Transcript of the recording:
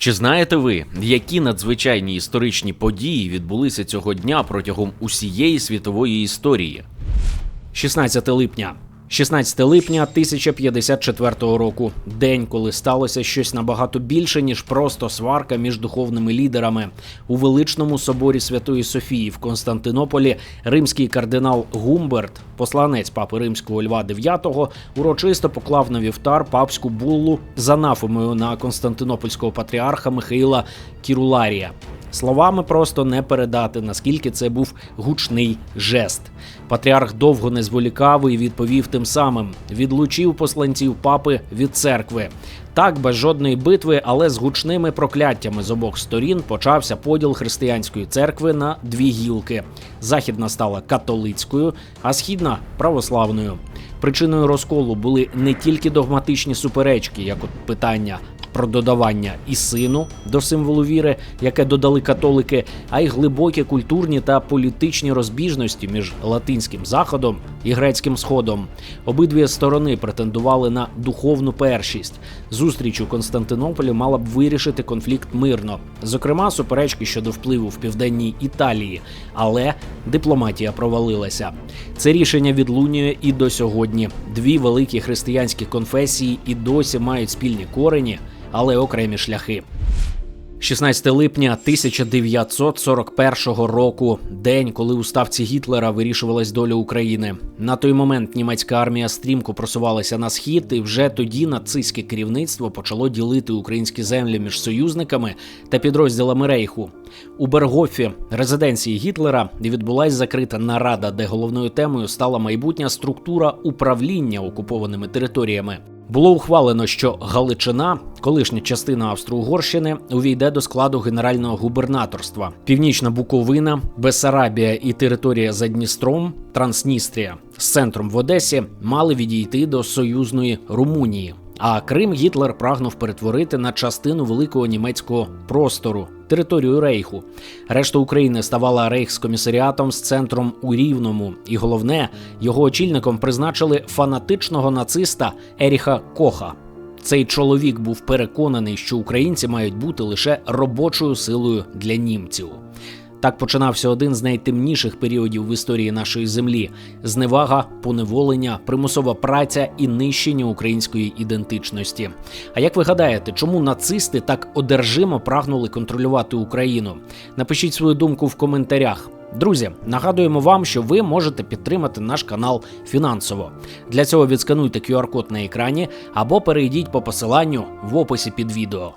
Чи знаєте ви, які надзвичайні історичні події відбулися цього дня протягом усієї світової історії? 16 липня. 16 липня 1054 року. День, коли сталося щось набагато більше, ніж просто сварка між духовними лідерами. У величному соборі Святої Софії в Константинополі римський кардинал Гумберт, посланець папи римського Льва IX, урочисто поклав на вівтар папську буллу з анафемою на константинопольського патріарха Михаїла Кіруларія. Словами просто не передати, наскільки це був гучний жест. Патріарх довго не зволікав і відповів тим самим: відлучив посланців папи від церкви. Так, без жодної битви, але з гучними прокляттями з обох сторін почався поділ християнської церкви на дві гілки. Західна стала католицькою, а східна православною. Причиною розколу були не тільки догматичні суперечки, як от питання про додавання і сину до символу віри, яке додали католики, а й глибокі культурні та політичні розбіжності між латинським заходом і грецьким сходом. Обидві сторони претендували на духовну першість. Зустріч у Константинополі мала б вирішити конфлікт мирно, зокрема, суперечки щодо впливу в південній Італії, але дипломатія провалилася. Це рішення відлунює і до сьогодні. Дві великі християнські конфесії і досі мають спільні корені, але окремі шляхи. 16 липня 1941 року, день, коли у ставці Гітлера вирішувалась доля України. На той момент німецька армія стрімко просувалася на схід, і вже тоді нацистське керівництво почало ділити українські землі між союзниками та підрозділами Рейху. У Бергофі, резиденції Гітлера, відбулась закрита нарада, де головною темою стала майбутня структура управління окупованими територіями. Було ухвалено, що Галичина, колишня частина Австро-Угорщини, увійде до складу генерального губернаторства. Північна Буковина, Бесарабія і територія за Дністром, Трансністрія з центром в Одесі мали відійти до союзної Румунії. А Крим Гітлер прагнув перетворити на частину великого німецького простору, територію Рейху. Решта України ставала рейхскомісаріатом з центром у Рівному, і головне, його очільником призначили фанатичного нациста Еріха Коха. Цей чоловік був переконаний, що українці мають бути лише робочою силою для німців. Так починався один з найтемніших періодів в історії нашої землі: зневага, поневолення, примусова праця і нищення української ідентичності. А як ви гадаєте, чому нацисти так одержимо прагнули контролювати Україну? Напишіть свою думку в коментарях. Друзі, нагадуємо вам, що ви можете підтримати наш канал фінансово. Для цього відскануйте QR-код на екрані або перейдіть по посиланню в описі під відео.